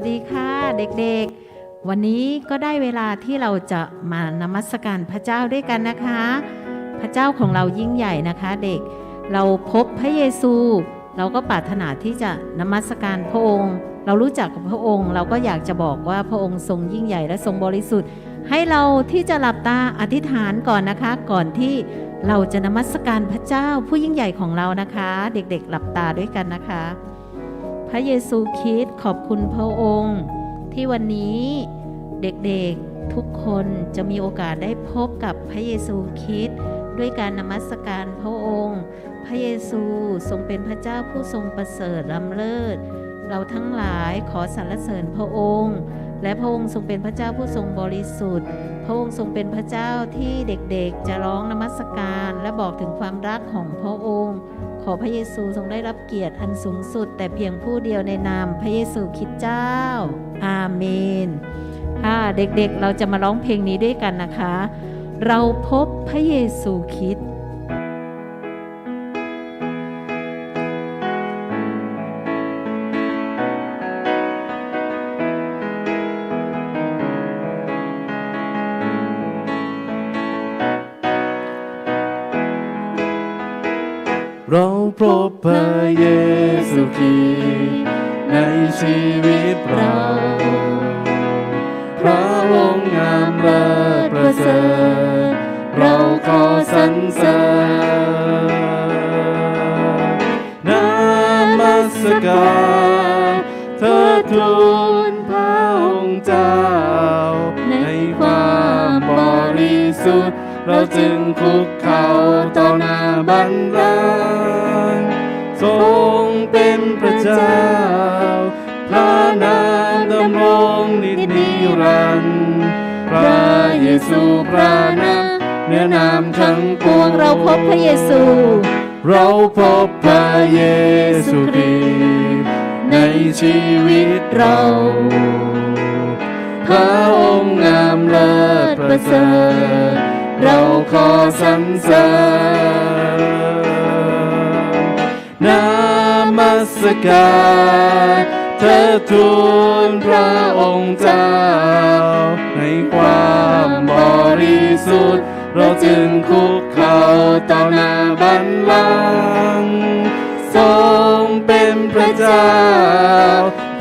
สดีค่ะเด็กๆ วันนี้ก็ได้เวลาที่เราจะมานมัสการพระเจ้าด้วยกันนะคะ พระเจ้าของเรายิ่งใหญ่นะคะเด็ก เราพบพระเยซู เราก็ปรารถนาที่จะนมัสการพระองค์ เรารู้จักกับพระองค์ เราก็อยากจะบอกว่าพระองค์ทรงยิ่งใหญ่และทรงบริสุทธิ์ ให้เราที่จะหลับตาอธิษฐานก่อนนะคะ ก่อนที่เราจะนมัสการพระเจ้าผู้ยิ่งใหญ่ของเรานะคะ เด็กๆ หลับตาด้วยกันนะคะ พระเยซูคริสต์ขอบคุณพระองค์ ที่วันนี้เด็กๆทุกคนจะมีโอกาสได้พบกับพระเยซูคริสต์ด้วยการนมัสการพระองค์ พระเยซูทรงเป็นพระเจ้าผู้ทรงประเสริฐล้ำเลิศ เราทั้งหลายขอสรรเสริญพระองค์ และพระองค์ทรงเป็นพระเจ้าผู้ทรงบริสุทธิ์ พระองค์ทรงเป็นพระเจ้าที่เด็กๆ จะร้องนมัสการ และบอกถึงความรักของพระองค์ ขอพระเยซูทรงได้รับเกียรติอันสูงสุด แต่เพียงผู้เดียวในนามพระเยซูคริสต์เจ้า อาเมนค่ะเด็กๆเราจะมาร้องเพลงนี้ด้วยกันนะคะ เราพบพระเยซูคริสต์ เราพบพระเยซูคริสต์ในชีวิตเรา พระองค์งามเลิศประเสริฐเราขอสรรเสริญนามัสการเธอทูลพระองค์เจ้า ในความบริสุทธิ์ เราจึงคุกเข่าต่อหน้าบัลลังก์ ทรงเป็นพระเจ้า พระนามดำรงนิจนิรันดร์พระเยซูพระนามเนื้อนามทั้งปวงเราพบพระเยซู เราพบพระเยซูคริสต์ในชีวิตเรา พระองค์งามเลิศประเสริฐเราขอสรรเสริญ นามัสการเธอทูลพระองค์เจ้า ในความบริสุทธิ์ เราจึงคุกเข่าต่อหน้าบัลลังก์ทรงเป็นพระเจ้า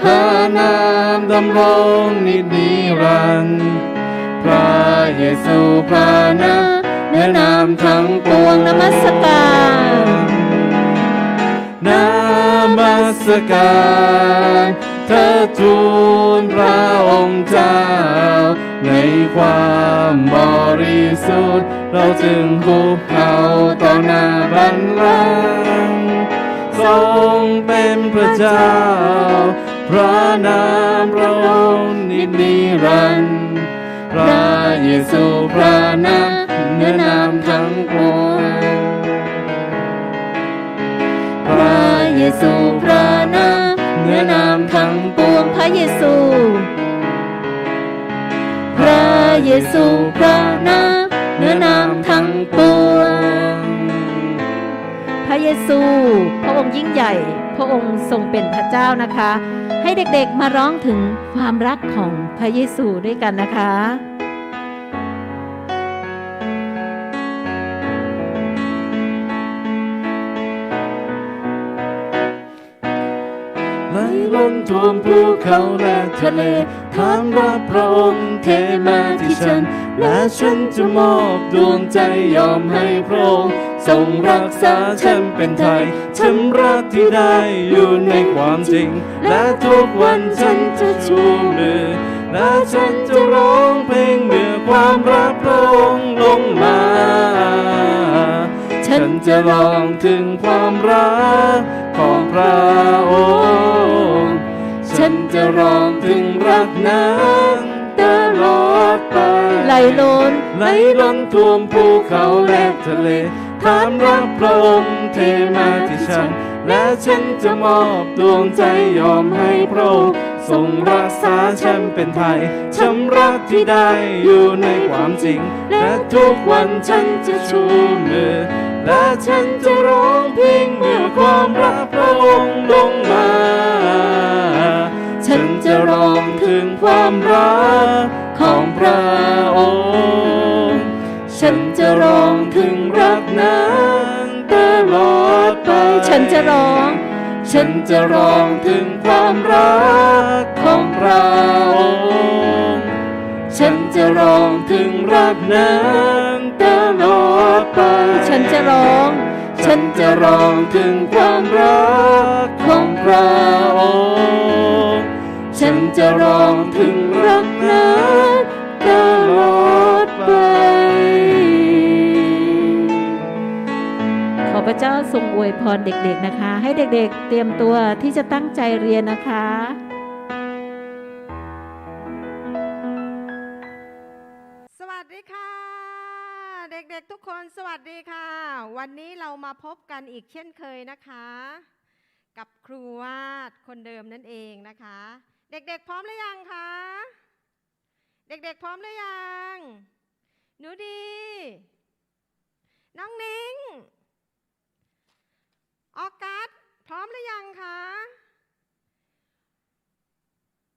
พระนามดำรงนินิรันดร์พระเยซูพระนามเนื้อนามทั้งปวงนมัสการ นามัสการเธอทูลพระองค์เจ้า ในความบริสุทธิ์ เราจึงคุกเข่าต่อหน้าบัลลังก์ทรงเป็นพระเจ้า พระนามพระองค์นิจนิรันดร์พระเยซูพระนามเนื้อนามทั้งปวง ซูพระนามเนื้อนามทั้งปวงพระเยซู พระเยซูพระนามเนื้อนามทั้งปวง พระเยซู พระองค์ยิ่งใหญ่ พระองค์ทรงเป็นพระเจ้านะคะ ให้เด็กๆมาร้องถึงความรักของพระเยซูด้วยกันนะคะ ล้นท่วมภูเขาและทะเลถามรับพระองค์เทมาที่ฉัน และฉันจะมอบดวงใจยอมให้พระองค์ทรงรักษาฉันเป็นไทยฉันรักที่ได้อยู่ในความจริง และทุกวันฉันจะชูมือและฉันจะร้องเพลงเมื่อความรักพระองค์ลงมา ฉันจะลองถึงความรักของพระองค์ จะร้องถึงรักนั้นตลอดไป ไหลล้นไหลล้นท่วมภูเขาและทะเลถามรักพระองค์เทมาที่ฉัน และฉันจะมอบดวงใจยอมให้พระองค์ทรงรักษาฉันเป็นไทยช้ำรักที่ได้อยู่ในความจริง และทุกวันฉันจะชูมือ และฉันจะร้องเพลงเมื่อความรักพระองค์ลงมา ฉฉันจะร้องถึงความรักของพระองค์ ฉันจะร้องถึงรักนั้นตลอดไป ฉันจะร้อง ฉันจะร้องถึงความรักของพระองค์ ฉันจะร้องถึงรักนั้นตลอดไป ฉันจะร้องฉันจะร้องถึงความรักของพระองค์ ฉันจะร้องถึงรักนั้นตลอดไป ขอพระเจ้าทรงอวยพรเด็กๆนะคะ ให้เด็กๆเตรียมตัวที่จะตั้งใจเรียนนะคะสวัสดีค่ะเด็กๆทุกคนสวัสดีค่ะ วันนี้เรามาพบกันอีกเช่นเคยนะคะ กับครูวาดคนเดิมนั่นเองนะคะ เด็กๆ พร้อมหรือยังคะ เด็กๆ พร้อมหรือยัง หนูดี น้องนิ้ง ออกัส พร้อมหรือยังคะ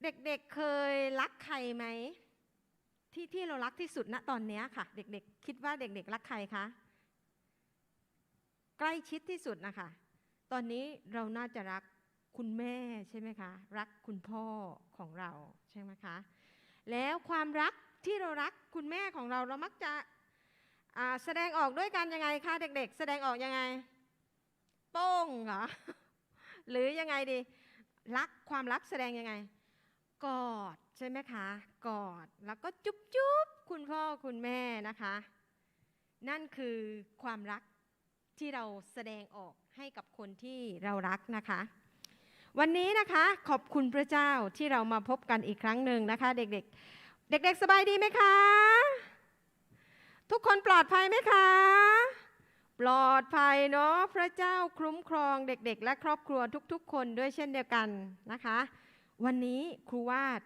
เด็กๆเคยรักใครไหม ที่ที่เรารักที่สุดณตอนนี้ค่ะ เด็กๆ คิดว่าเด็กๆ รักใครคะ ใกล้ชิดที่สุดนะคะ ตอนนี้เราน่าจะรัก คุณแม่ใช่ไหมคะ รักคุณพ่อของเราใช่ไหมคะ แล้วความรักที่เรารักคุณแม่ของเราเรามักจะแสดงออกด้วยกันยังไงคะเด็ก ๆ แสดงออกยังไง โป้งเหรอหรือยังไงดีรักความรักแสดงยังไง กอดใช่ไหมคะกอดแล้วก็จุ๊บจุ๊บคุณพ่อคุณแม่นะคะ นั่นคือความรักที่เราแสดงออกให้กับคนที่เรารักนะคะ วันนี้นะคะขอบคุณพระเจ้าที่เรามาพบกันอีกครั้งหนึ่งนะคะ เด็กๆ เด็ก ๆ สบายดีไหมคะ ทุกคนปลอดภัยไหมคะ ปลอดภัยเนาะพระเจ้าคุ้มครองเด็ก ๆ และครอบครัวทุก ๆ คนด้วยเช่นเดียวกันนะคะ วันนี้ครูวาด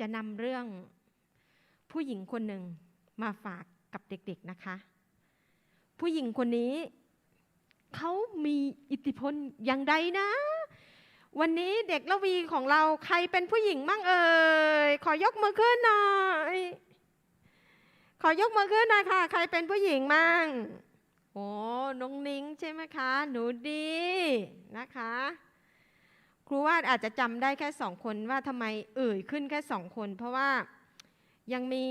จะนำเรื่องผู้หญิงคนหนึ่งมาฝากกับเด็ก ๆนะคะ ผู้หญิงคนนี้เขามีอิทธิพลอย่างใดนะ วันนี้เด็กละวีของเราใครเป็นผู้หญิงมั่งเอ่ยขอยกมือขึ้นหน่อยขอยกมือขึ้นหน่อยค่ะ ใครเป็นผู้หญิงมั่งโอ้น้องนิ้งใช่ไหมคะ หนูดีนะคะ ครูวาดอาจจะจำได้แค่สองคนว่าทำไมเอ่ยขึ้นแค่สองคน เพราะว่ายังมี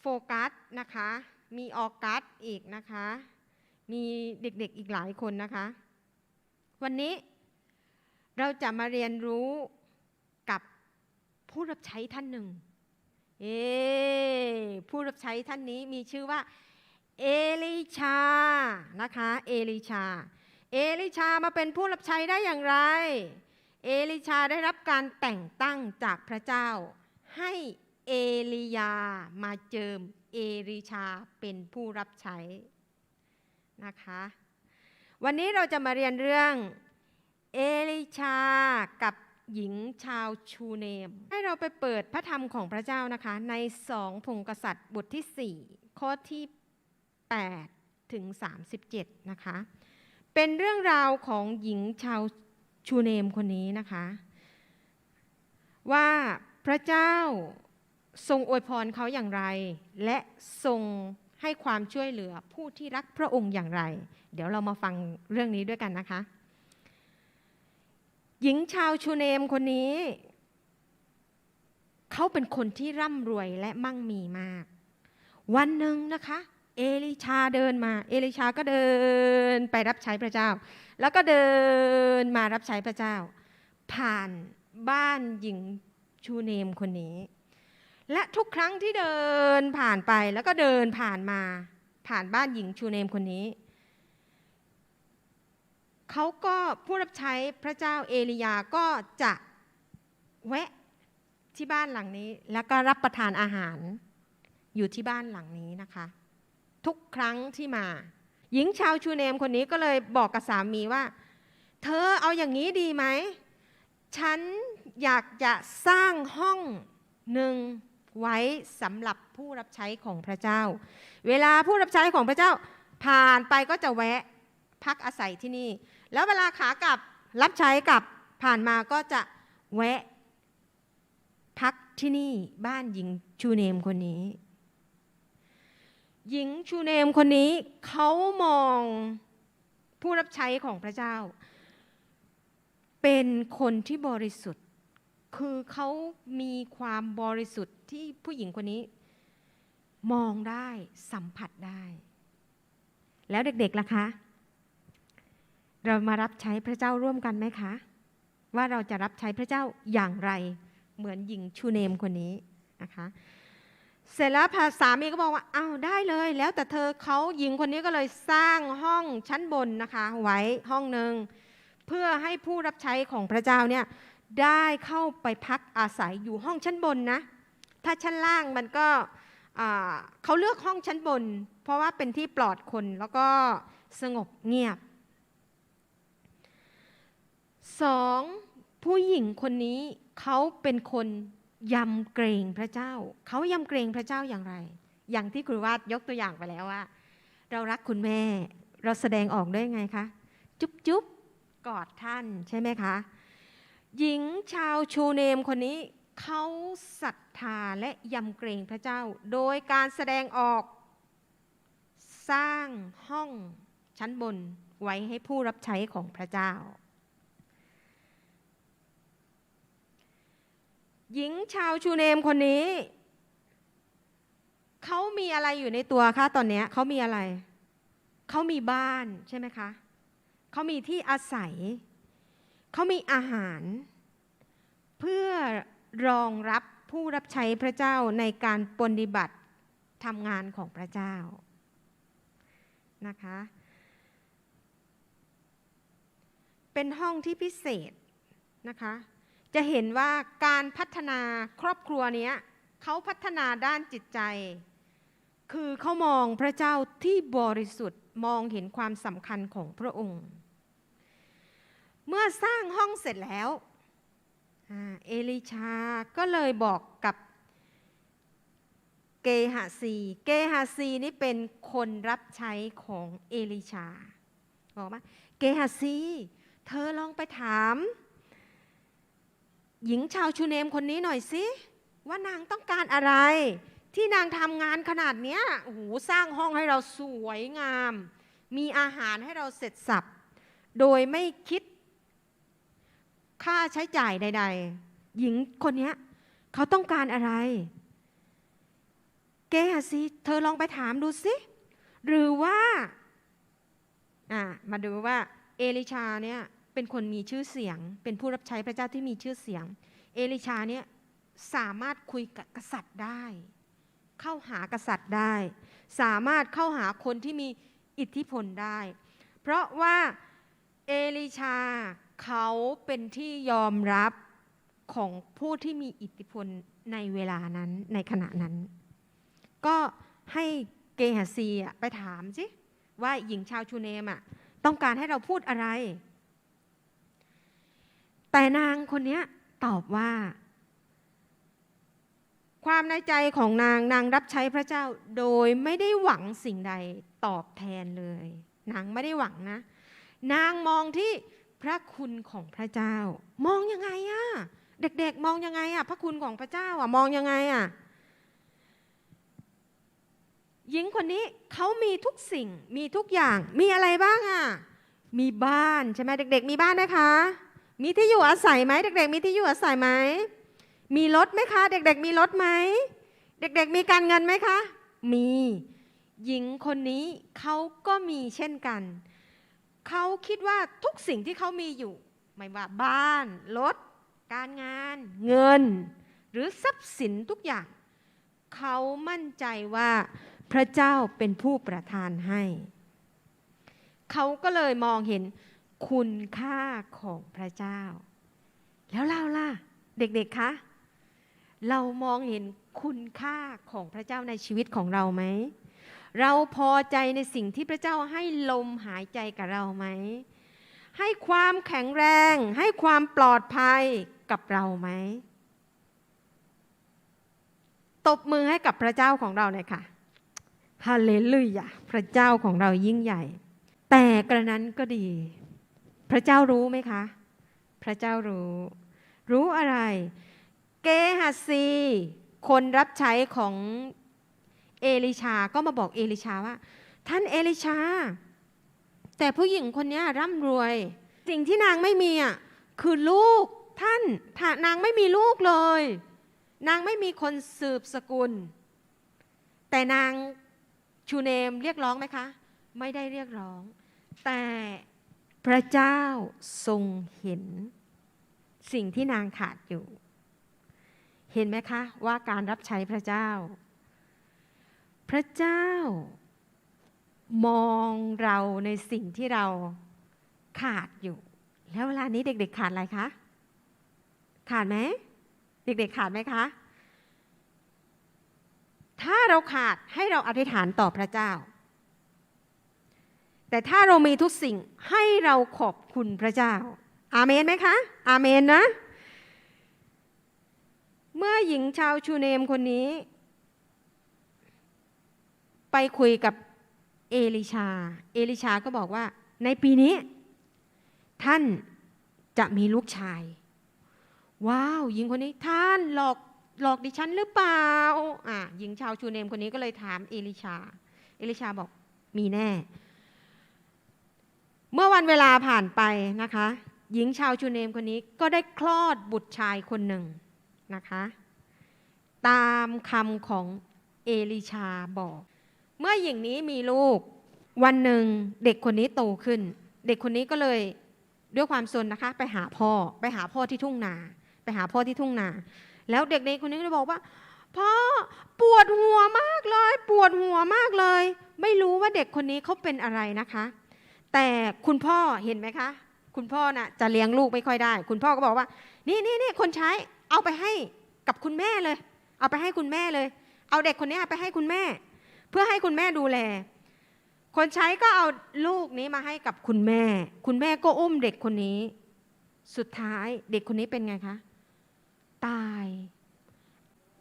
โฟกัสนะคะ มีออกัสอีกนะคะ มีเด็กๆอีกหลายคนนะคะ วันนี้เราจะมาเรียนรู้กับผู้รับใช้ท่านหนึ่ง เอ ผู้รับใช้ท่านนี้มีชื่อว่า เอลิชา นะคะ เอลิชา เอลิชามาเป็นผู้รับใช้ได้อย่างไร เอลิชาได้รับการแต่งตั้งจากพระเจ้า ให้เอลียามาเจิมเอลิชาเป็นผู้รับใช้นะคะ วันนี้เราจะมาเรียนเรื่องเอลิชากับหญิงชาวชูเนม ให้เราไปเปิดพระธรรมของพระเจ้านะคะ ในสองพงกษัตริย์บทที่ 4 ข้อที่ 8 ถึง 37 นะคะ เป็นเรื่องราวของหญิงชาวชูเนมคนนี้นะคะ ว่าพระเจ้าทรงอวยพรเขาอย่างไร และทรง ให้ความช่วยเหลือผู้ที่รักพระองค์อย่างไร เดี๋ยวเรามาฟังเรื่องนี้ด้วยกันนะคะ หญิงชาวชูเนมคนนี้ เขาเป็นคนที่ร่ำรวยและมั่งมีมาก วันหนึ่งนะคะ เอลิชาเดินมา เอลิชาก็เดินไปรับใช้พระเจ้า แล้วก็เดินมารับใช้พระเจ้า ผ่านบ้านหญิงชูเนมคนนี้ และทุกครั้งที่เดินผ่านไปแล้วก็เดินผ่านมาผ่านบ้านหญิงชูเนมคนนี้เขาก็ผู้รับใช้พระเจ้าเอลียาก็จะแวะที่บ้านหลังนี้ แล้วก็รับประทานอาหารอยู่ที่บ้านหลังนี้นะคะ ทุกครั้งที่มา หญิงชาวชูเนมคนนี้ก็เลยบอกกับสามีว่า เธอเอาอย่างนี้ดีไหม ฉันอยากจะสร้างห้องหนึ่ง ไว้สำหรับผู้รับใช้ของพระเจ้า เวลาผู้รับใช้ของพระเจ้าผ่านไปก็จะแวะพักอาศัยที่นี่ แล้วเวลาขากลับรับใช้กับผ่านมาก็จะแวะพักที่นี่บ้านหญิงชูเนมคนนี้ หญิงชูเนมคนนี้เขามองผู้รับใช้ของพระเจ้า เป็นคนที่บริสุทธิ์ คือเขามีความบริสุทธิ์ที่ผู้หญิงคนนี้ มองได้สัมผัสได้ แล้วเด็กๆล่ะคะ เรามารับใช้พระเจ้าร่วมกันไหมคะ ว่าเราจะรับใช้พระเจ้าอย่างไร เหมือนหญิงชูเนมคนนี้นะคะเสร็จแล้วพาสามีก็บอกว่าอ้าวได้เลย แล้วแต่เธอเขาหญิงคนนี้ก็เลยสร้างห้องชั้นบนนะคะ ไว้ห้องหนึ่งเพื่อให้ผู้รับใช้ของพระเจ้าเนี่ย ได้เข้าไปพักอาศัยอยู่ห้องชั้นบนนะ ถ้าชั้นล่างมันก็เขาเลือกห้องชั้นบน เพราะว่าเป็นที่ปลอดคนแล้วก็สงบเงียบสองผู้หญิงคนนี้เขาเป็นคนยำเกรงพระเจ้า เขายำเกรงพระเจ้าอย่างไร อย่างที่ครูวาดยกตัวอย่างไปแล้วว่า เรารักคุณแม่ เราแสดงออกได้ไงคะ จุ๊บจุ๊บกอดท่านใช่ไหมคะ หญิงชาวชูเนมคนนี้เขาศรัทธาและยำเกรงพระเจ้า โดยการแสดงออกสร้างห้องชั้นบนไว้ให้ผู้รับใช้ของพระเจ้า หญิงชาวชูเนมคนนี้เขามีอะไรอยู่ในตัวคะตอนนี้เขามีอะไร เขามีบ้านใช่ไหมคะเขามีที่อาศัย เขามีอาหาร เพื่อรองรับผู้รับใช้พระเจ้าในการปฏิบัติทำงานของพระเจ้านะคะ เป็นห้องที่พิเศษนะคะ จะเห็นว่าการพัฒนาครอบครัวนี้เขาพัฒนาด้านจิตใจ คือเขามองพระเจ้าที่บริสุทธิ์มองเห็นความสำคัญของพระองค์ เมื่อสร้างห้องเสร็จแล้ว เอลิชาก็เลยบอกกับเกหาซี เกหาซีนี่เป็นคนรับใช้ของเอลิชา บอกว่า เกหาซี เธอลองไปถาม หญิงชาวชูเนมคนนี้หน่อยสิ ว่านางต้องการอะไร ที่นางทำงานขนาดเนี้ยโอ้โหสร้างห้องให้เราสวยงาม มีอาหารให้เราเสร็จสับ โดยไม่คิด ค่าใช้จ่ายใด ๆ หญิงคนนี้เขาต้องการอะไรเกหาซีเธอลองไปถามดูสิหรือว่าอะมาดูว่าเอลิชาเนี่ยเป็นคนมีชื่อเสียง เป็นผู้รับใช้พระเจ้าที่มีชื่อเสียง เอลิชาเนี่ยสามารถคุยกับกษัตริย์ได้ เข้าหากษัตริย์ได้ สามารถเข้าหาคนที่มีอิทธิพลได้ เพราะว่าเอลิชา เขาเป็นที่ยอมรับของผู้ที่มีอิทธิพลในเวลานั้นในขณะนั้น ก็ให้เกหาซีไปถามสิว่าหญิงชาวชูเนมอะต้องการให้เราพูดอะไร แต่นางคนนี้ตอบว่า ความในใจของนางนางรับใช้พระเจ้าโดยไม่ได้หวังสิ่งใดตอบแทนเลย นางไม่ได้หวังนะ นางมองที่ พระคุณของพระเจ้า มองยังไงอะเด็กๆมองยังไงอะพระคุณของพระเจ้าอะมองยังไงอะหญิงคนนี้เขามีทุกสิ่งมีทุกอย่างมีอะไรบ้างอะมีบ้านใช่ไหมเด็ก ๆ มีบ้านไหมคะ มีที่อยู่อาศัยไหมเด็ก ๆ มีที่อยู่อาศัยไหมมีรถไหมคะ เด็ก ๆ มีรถไหมเด็ก ๆ มีการเงินไหมคะ มีหญิงคนนี้เขาก็มีเช่นกัน เขาคิดว่าทุกสิ่งที่เขามีอยู่ ไม่ว่าบ้าน รถ การงาน เงิน หรือทรัพย์สินทุกอย่าง เขามั่นใจว่าพระเจ้าเป็นผู้ประทานให้ เขาก็เลยมองเห็นคุณค่าของพระเจ้า แล้วเราล่ะ เด็กๆคะเรามองเห็นคุณค่าของพระเจ้าในชีวิตของเราไหม เราพอใจในสิ่งที่พระเจ้าให้ลมหายใจกับเราไหม ให้ความแข็งแรง ให้ความปลอดภัยกับเราไหม ตบมือให้กับพระเจ้าของเราหน่อยค่ะ ฮาเลลูยา พระเจ้าของเรายิ่งใหญ่ แต่กระนั้นก็ดี พระเจ้ารู้ไหมคะพพระเจ้ารู้ รู้อะไร เกฮัสซี คนรับใช้ของ เอลิชาก็มาบอกเอลิชาว่า ท่านเอลิชา แต่ผู้หญิงคนนี้ร่ำรวย สิ่งที่นางไม่มีอะคือลูกท่านถ้านางไม่มีลูกเลย นางไม่มีคนสืบสกุล แต่นางชูเนมเรียกร้องไหมคะ ไม่ได้เรียกร้อง แต่พระเจ้าทรงเห็น สิ่งที่นางขาดอยู่ เห็นไหมคะ ว่าการรับใช้พระเจ้า พระเจ้ามองเราในสิ่งที่เราขาดอยู่ แล้วเวลานี้เด็กๆขาดอะไรคะ ขาดไหม เด็กๆขาดไหมคะ ถ้าเราขาดให้เราอธิษฐานต่อพระเจ้า แต่ถ้าเรามีทุกสิ่งให้เราขอบคุณพระเจ้า อาเมนไหมคะ อาเมนนะ เมื่อหญิงชาวชูเนมคนนี้ ไปคุยกับเอลิชา เอลิชาก็บอกว่าในปีนี้ ท่านจะมีลูกชาย ว้าวหญิงคนนี้ท่านหลอกหลอกดิฉันหรือเปล่าอะหญิงชาวชูเนมคนนี้ก็เลยถามเอลิชา เอลิชาบอกมีแน่ เมื่อวันเวลาผ่านไปนะคะ หญิงชาวชูเนมคนนี้ก็ได้คลอดบุตรชายคนหนึ่งนะคะ ตามคำของเอลิชาบอก เมื่อหญิงนี้มีลูก วันหนึ่งเด็กคนนี้โตขึ้น เด็กคนนี้ก็เลยด้วยความสนนะคะ ไปหาพ่อไปหาพ่อที่ทุ่งนา ไปหาพ่อที่ทุ่งนา แล้วเด็กในคนนี้ก็บอกว่า พ่อปวดหัวมากเลย ปวดหัวมากเลย ไม่รู้ว่าเด็กคนนี้เขาเป็นอะไรนะคะ แต่คุณพ่อเห็นไหมคะ คุณพ่อน่ะจะเลี้ยงลูกไม่ค่อยได้ คุณพ่อก็บอกว่า นี่นี่นี่คนใช้เอาไปให้กับคุณแม่เลย เอาไปให้คุณแม่เลย เอาเด็กคนนี้ไปให้คุณแม่ พื่อให้คุณแม่ดูแล คนใช้ก็เอาลูกนี้มาให้กับคุณแม่ คุณแม่ก็อุ้มเด็กคนนี้ สุดท้ายเด็กคนนี้เป็นไงคะ ตาย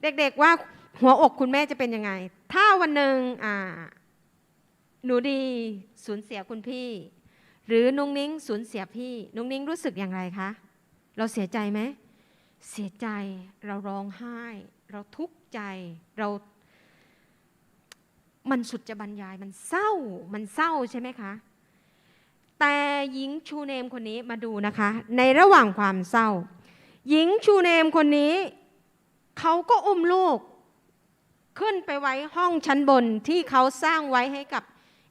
เด็กๆว่าหัวอกคุณแม่จะเป็นยังไง ถ้าวันหนึ่งอ่า หนูดีสูญเสียคุณพี่ หรือนุ้งนิ้งสูญเสียพี่ นุ้งนิ้งรู้สึกอย่างไรคะ เราเสียใจไหม เสียใจ เราร้องไห้ เราทุกข์ใจ เรา มันสุดจะบรรยายมันเศร้ามันเศร้าใช่ไหมคะ แต่หญิงชูเนมคนนี้มาดูนะคะ ในระหว่างความเศร้า หญิงชูเนมคนนี้เขาก็อุ้มลูก ขึ้นไปไว้ห้องชั้นบนที่เขาสร้างไว้ให้กับ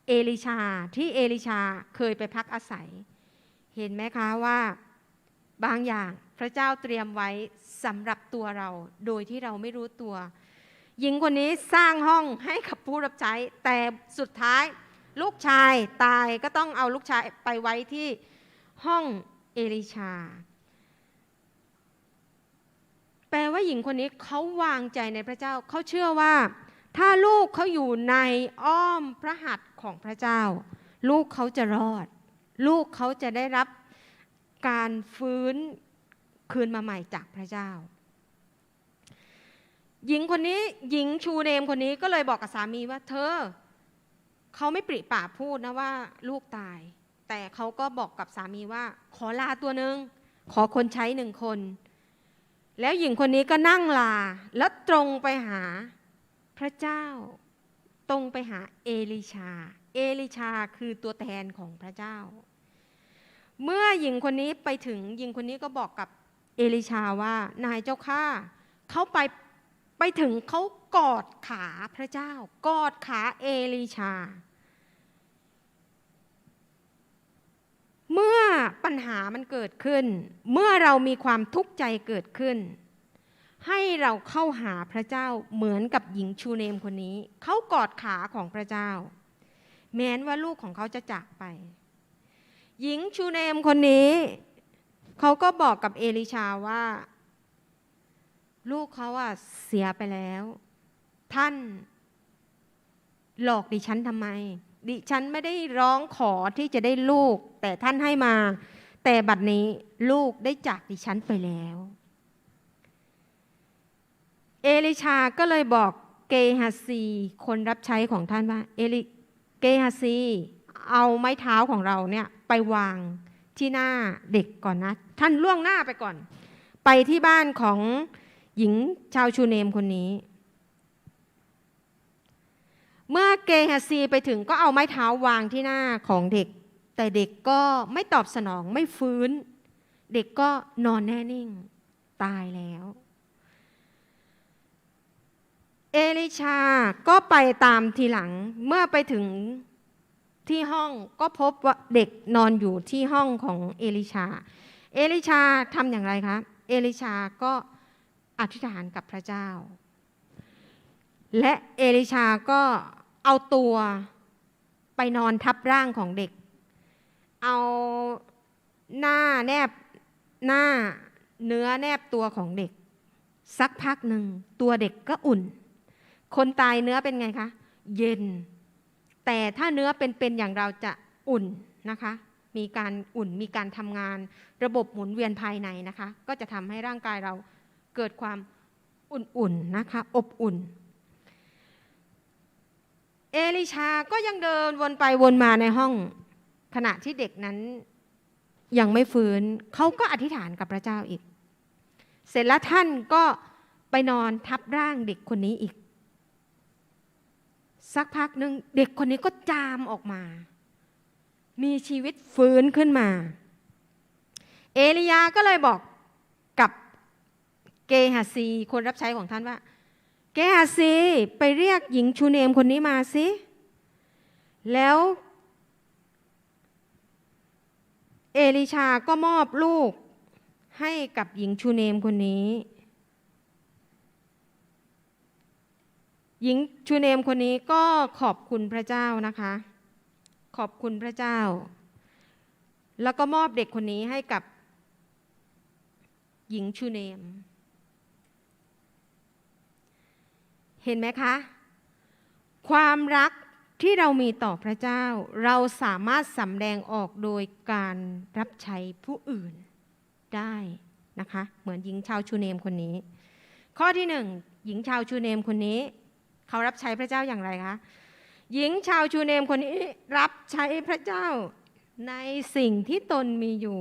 เอลิชาที่เอลิชาเคยไปพักอาศัย เห็นไหมคะว่าบางอย่างพระเจ้าเตรียมไว้สำหรับตัวเราโดยที่เราไม่รู้ตัว หญิงคนนี้สร้างห้องให้กับผู้รับใช้ แต่สุดท้ายลูกชายตายก็ต้องเอาลูกชายไปไว้ที่ห้องเอลิชา แปลว่าหญิงคนนี้เขาวางใจในพระเจ้า เขาเชื่อว่า ถ้าลูกเขาอยู่ในอ้อมพระหัตถ์ของพระเจ้า ลูกเขาจะรอด ลูกเขาจะได้รับการฟื้นคืนมาใหม่จากพระเจ้า หญิงคนนี้หญิงชูเนมคนนี้ก็เลยบอกกับสามีว่า เธอเขาไม่ปริปากพูดนะว่าลูกตาย แต่เขาก็บอกกับสามีว่า ขอลาตัวหนึ่งขอคนใช้หนึ่งคน แล้วหญิงคนนี้ก็นั่งลาแล้วตรงไปหาพระเจ้า ตรงไปหาเอลิชา เอลิชาคือตัวแทนของพระเจ้า เมื่อหญิงคนนี้ไปถึงหญิงคนนี้ก็บอกกับเอลิชาว่านายเจ้าข้าเขาไป ไปถึงเขากอดขาพระเจ้า กอดขาเอลิชา เมื่อปัญหามันเกิดขึ้น เมื่อเรามีความทุกข์ใจเกิดขึ้น ให้เราเข้าหาพระเจ้าเหมือนกับหญิงชูเนมคนนี้ เขากอดขาของพระเจ้า แม้นว่าลูกของเขาจะจากไป หญิงชูเนมคนนี้ เขาก็บอกกับเอลิชาว่า ลูกเขาอะเสียไปแล้ว ท่านหลอกดิฉันทำไม ดิฉันไม่ได้ร้องขอที่จะได้ลูก แต่ท่านให้มา แต่บัดนี้ลูกได้จากดิฉันไปแล้ว เอลิชาก็เลยบอกเกฮาซี คนรับใช้ของท่านว่า เอลิเกฮาซี เอาไม้เท้าของเราเนี่ยไปวางที่หน้าเด็กก่อนนะ ท่านล่วงหน้าไปก่อน ไปที่บ้านของ หญิงชาวชูเนมคนนี้ เมื่อเกฮัสซีไปถึงก็เอาไม้เท้าวางที่หน้าของเด็ก แต่เด็กก็ไม่ตอบสนองไม่ฟื้น เด็กก็นอนแน่นิ่ง ตายแล้ว เอลิชาก็ไปตามทีหลังเมื่อไปถึงที่ห้องก็พบว่าเด็กนอนอยู่ที่ห้องของเอลิชา เอลิชาทำอย่างไรคะ เอลิชาก็ อธิษฐานกับพระเจ้า และเอลิชาก็เอาตัวไปนอนทับร่างของเด็ก เอาหน้าแนบหน้าเนื้อแนบตัวของเด็ก สักพักหนึ่งตัวเด็กก็อุ่น คนตายเนื้อเป็นไงคะ เย็น แต่ถ้าเนื้อเป็นๆอย่างเราจะอุ่นนะคะ มีการอุ่นมีการทำงาน ระบบหมุนเวียนภายในนะคะ ก็จะทำให้ร่างกายเรา เกิดความอุ่นๆนะคะอบอุ่น เอลิชาก็ยังเดินวนไปวนมาในห้อง ขณะที่เด็กนั้นยังไม่ฟื้นเขาก็อธิษฐานกับพระเจ้าอีก เสร็จแล้วท่านก็ไปนอนทับร่างเด็กคนนี้อีก สักพักหนึ่งเด็กคนนี้ก็จามออกมา มีชีวิตฟื้นขึ้นมา เอลียาก็เลยบอก เกฮาซีคนรับใช้ของท่านว่า เกฮาซีไปเรียกหญิงชูเนมคนนี้มาสิ แล้วเอลิชาก็มอบลูกให้กับหญิงชูเนมคนนี้ หญิงชูเนมคนนี้ก็ขอบคุณพระเจ้านะคะ ขอบคุณพระเจ้า แล้วก็มอบเด็กคนนี้ให้กับหญิงชูเนม เห็นไหมคะ ความรักที่เรามีต่อพระเจ้า เราสามารถสำแดงออกโดยการรับใช้ผู้อื่นได้นะคะ เหมือนหญิงชาวชูเนมคนนี้ ข้อที่หนึ่งหญิงชาวชูเนมคนนี้ เขารับใช้พระเจ้าอย่างไรคะหญิงชาวชูเนมคนนี้รับใช้พระเจ้าในสิ่งที่ตนมีอยู่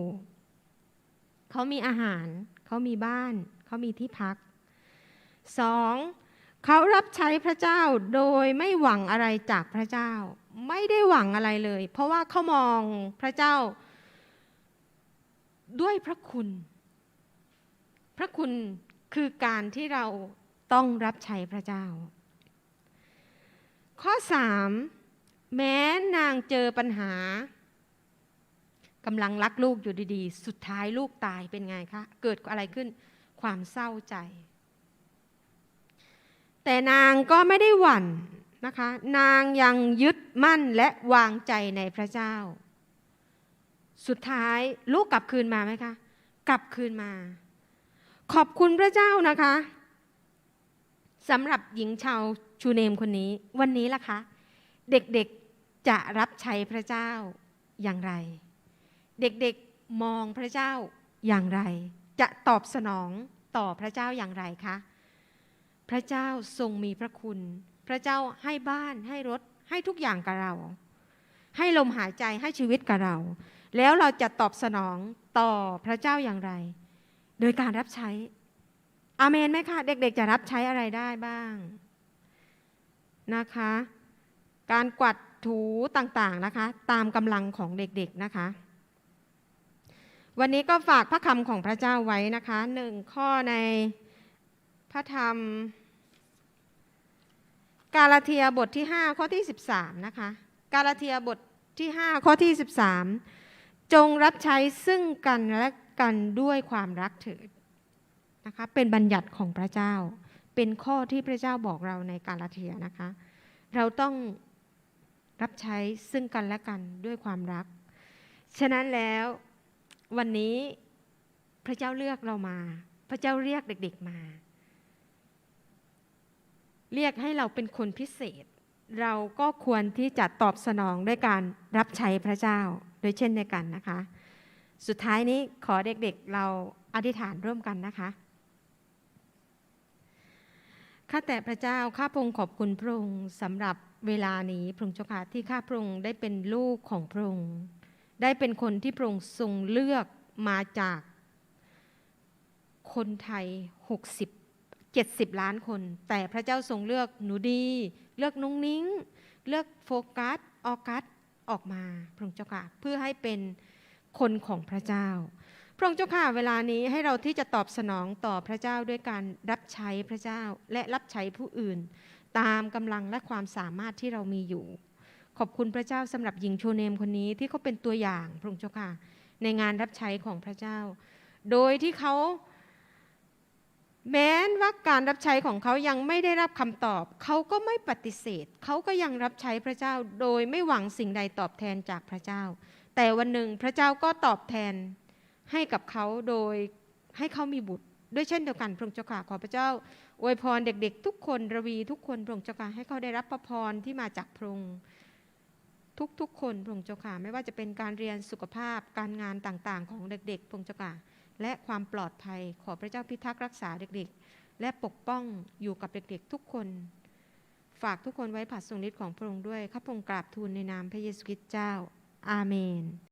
เขามีอาหาร เขามีบ้าน เขามีที่พักสอง เขารับใช้พระเจ้าโดยไม่หวังอะไรจากพระเจ้า ไม่ได้หวังอะไรเลย เพราะว่าเขามองพระเจ้า ด้วยพระคุณ พระคุณคือการที่เราต้องรับใช้พระเจ้า ข้อสามแม้นางเจอปัญหากำลังรักลูกอยู่ดีๆ สุดท้ายลูกตายเป็นไงคะ เกิดอะไรขึ้น ความเศร้าใจ แต่นางก็ไม่ได้หวั่นนะคะ นางยังยึดมั่นและวางใจในพระเจ้า สุดท้ายลูกกลับคืนมาไหมคะ กลับคืนมา ขอบคุณพระเจ้านะคะสำหรับหญิงชาวชูเนมคนนี้ วันนี้ล่ะคะ เด็กๆจะรับใช้พระเจ้าอย่างไร เด็กๆมองพระเจ้าอย่างไร จะตอบสนองต่อพระเจ้าอย่างไรคะ พระเจ้าทรงมีพระคุณ พระเจ้าให้บ้านให้รถให้ทุกอย่างกับเรา ให้ลมหายใจให้ชีวิตกับเรา แล้วเราจะตอบสนองต่อพระเจ้าอย่างไร โดยการรับใช้อาเมนไหมคะ เด็กๆจะรับใช้อะไรได้บ้างนะคะ การกวัดถูต่างๆนะคะ ตามกำลังของเด็กๆนะคะ วันนี้ก็ฝากพระคำของพระเจ้าไว้นะคะหนึ่งข้อใน พระธรรม กาลาเทียบทที่ 5 ข้อที่ 13 นะคะ กาลาเทียบทที่ 5 ข้อที่ 13 จงรับใช้ซึ่งกันและกันด้วยความรักเถิดนะคะเป็นบัญญัติของพระเจ้า เป็นข้อที่พระเจ้าบอกเราในกาลาเทียนะคะ เราต้องรับใช้ซึ่งกันและกันด้วยความรัก ฉะนั้นแล้ววันนี้พระเจ้าเลือกเรามา พระเจ้าเรียกเด็ก ๆมา เรียกให้เราเป็นคนพิเศษ เราก็ควรที่จะตอบสนองด้วยการรับใช้พระเจ้าโดยเช่นเดียวกันนะคะ สุดท้ายนี้ขอเด็กๆเราอธิษฐานร่วมกันนะคะข้าแต่พระเจ้าข้าพงค์ขอบคุณพระองค์สำหรับเวลานี้พระองค์เจ้าค่ะที่ข้าพระองค์ได้เป็นลูกของพระองค์ได้เป็นคนที่พระองค์ทรงเลือกมาจากคนไทย 60 70 ล้านคน แต่พระเจ้าทรงเลือกหนูดี เลือกนุ้งนิ้ง เลือกโฟกัสออกัสออกมาพระองค์เจ้าค่ะเพื่อให้เป็นคนของพระเจ้า พระองค์เจ้าค่ะเวลานี้ให้เราที่จะตอบสนองต่อพระเจ้าด้วยการรับใช้พระเจ้าและรับใช้ผู้อื่น ตามกำลังและความสามารถที่เรามีอยู่ ขอบคุณพระเจ้าสำหรับหญิงโชเนมคนนี้ที่เขาเป็นตัวอย่างพระองค์เจ้าค่ะในงานรับใช้ของพระเจ้า โดยที่เขา แม้ว่าการรับใช้ของเขายังไม่ได้รับคำตอบ เขาก็ไม่ปฏิเสธ เขาก็ยังรับใช้พระเจ้าโดยไม่หวังสิ่งใดตอบแทนจากพระเจ้า แต่วันหนึ่งพระเจ้าก็ตอบแทนให้กับเขาโดยให้เขามีบุตร ด้วยเช่นเดียวกันพระองค์เจ้าค่ะขอพระเจ้าอวยพรเด็กๆ ทุกคนระวีทุกคนพระองค์เจ้าค่ะให้เขาได้รับพระพรที่มาจากพระองค์ทุกๆ คนพระองค์เจ้าค่ะไม่ว่าจะเป็นการเรียนสุขภาพการงานต่างๆ ของเด็กๆพระองค์เจ้าค่ะ และความปลอดภัยขอพระเจ้าพิทักษ์รักษาเด็กๆ และปกป้องอยู่กับเด็กๆทุกคน ฝากทุกคนไว้ผัดทรงฤทธิ์ของพระองค์ด้วยข้าพงกราบทูลในนามพระเยซูคริสต์เจ้า อาเมน